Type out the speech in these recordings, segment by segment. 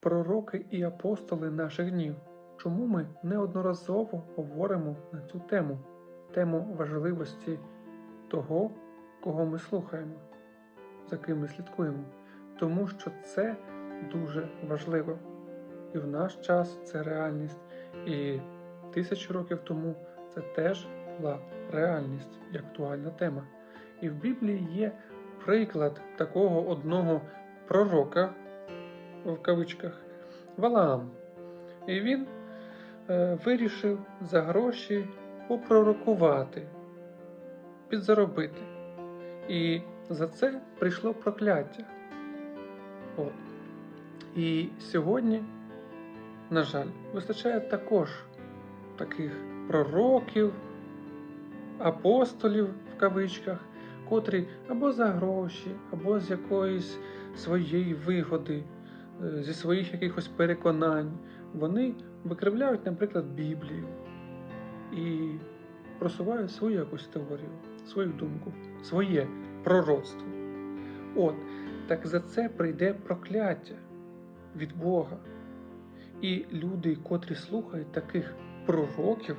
пророки і апостоли наших днів. Чому ми неодноразово говоримо на цю тему, тему важливості того, кого ми слухаємо, за ким ми слідкуємо? Тому що це дуже важливо. І в наш час це реальність. І тисячу років тому це теж була реальність і актуальна тема. І в Біблії є приклад такого одного пророка в кавичках Валаам. І він е, вирішив за гроші попророкувати, підзаробити. І за це прийшло прокляття. От. І сьогодні, на жаль, вистачає також таких пророків, апостолів в кавичках, котрі або за гроші, або з якоїсь своєї вигоди, зі своїх якихось переконань, вони викривляють, наприклад, Біблію і просувають свою якусь теорію, свою думку, своє пророцтво. От, так за це прийде прокляття від Бога. І люди, котрі слухають таких пророків,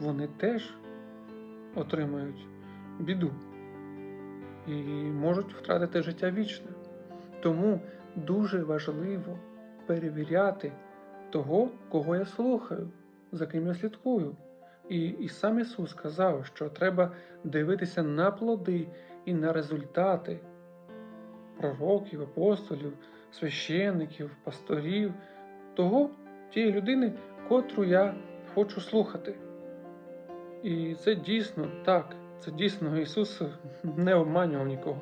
вони теж отримають біду і можуть втратити життя вічне. Тому дуже важливо перевіряти того, кого я слухаю, за ким я слідкую. І, і сам Ісус сказав, що треба дивитися на плоди і на результати пророків, апостолів, священників, пасторів, того, тієї людини, котру я хочу слухати. І це дійсно так, це дійсно Ісус не обманював нікого.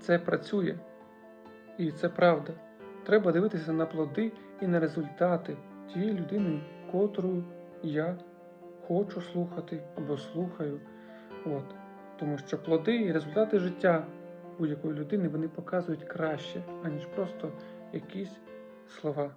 Це працює. І це правда. Треба дивитися на плоди і на результати тієї людини, котру я хочу слухати або слухаю. От. Тому що плоди і результати життя будь-якої людини вони показують краще, аніж просто якісь слова.